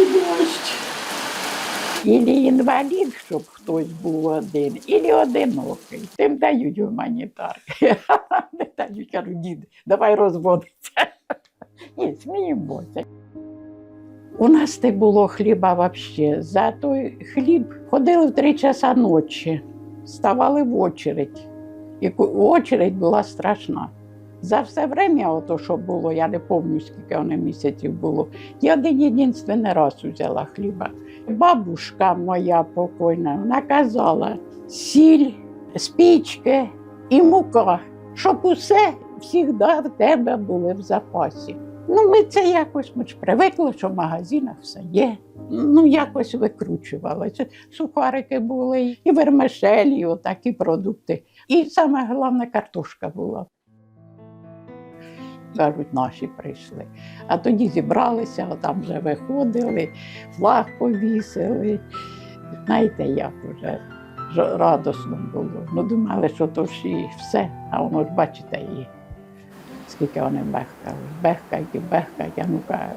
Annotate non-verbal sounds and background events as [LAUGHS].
і дощ. Ілі інвалід, щоб хтось був один, ілі одинокий. Тим дають гуманітарки. [LAUGHS] Не дають, кажуть, дід, давай розводиться. [LAUGHS] Ні, сміємося. У нас не було хліба взагалі. За той хліб ходили в три часа ночі, ставали в очередь. І очередь була страшна. За все время, ото, що було, я не пам'ятаю, скільки вони місяців було. Я один єдинственний раз взяла хліба. Бабушка моя покойна, вона казала, сіль, спічки і мука, щоб усе завжди в тебе були в запасі. Ну, ми це якось ми ж привикли, що в магазинах все є. Ну, якось викручувалося. Сухарики були, і вермишелі, отакі продукти. І саме головне картошка була. Кажуть, наші прийшли. А тоді зібралися, а там вже виходили, флаг повісили. Знаєте, як вже радосно було. Ну, думали, що то ж і все, а воно ж бачите, і скільки вони бехкали. Бехкають і бехкають, а ну-ка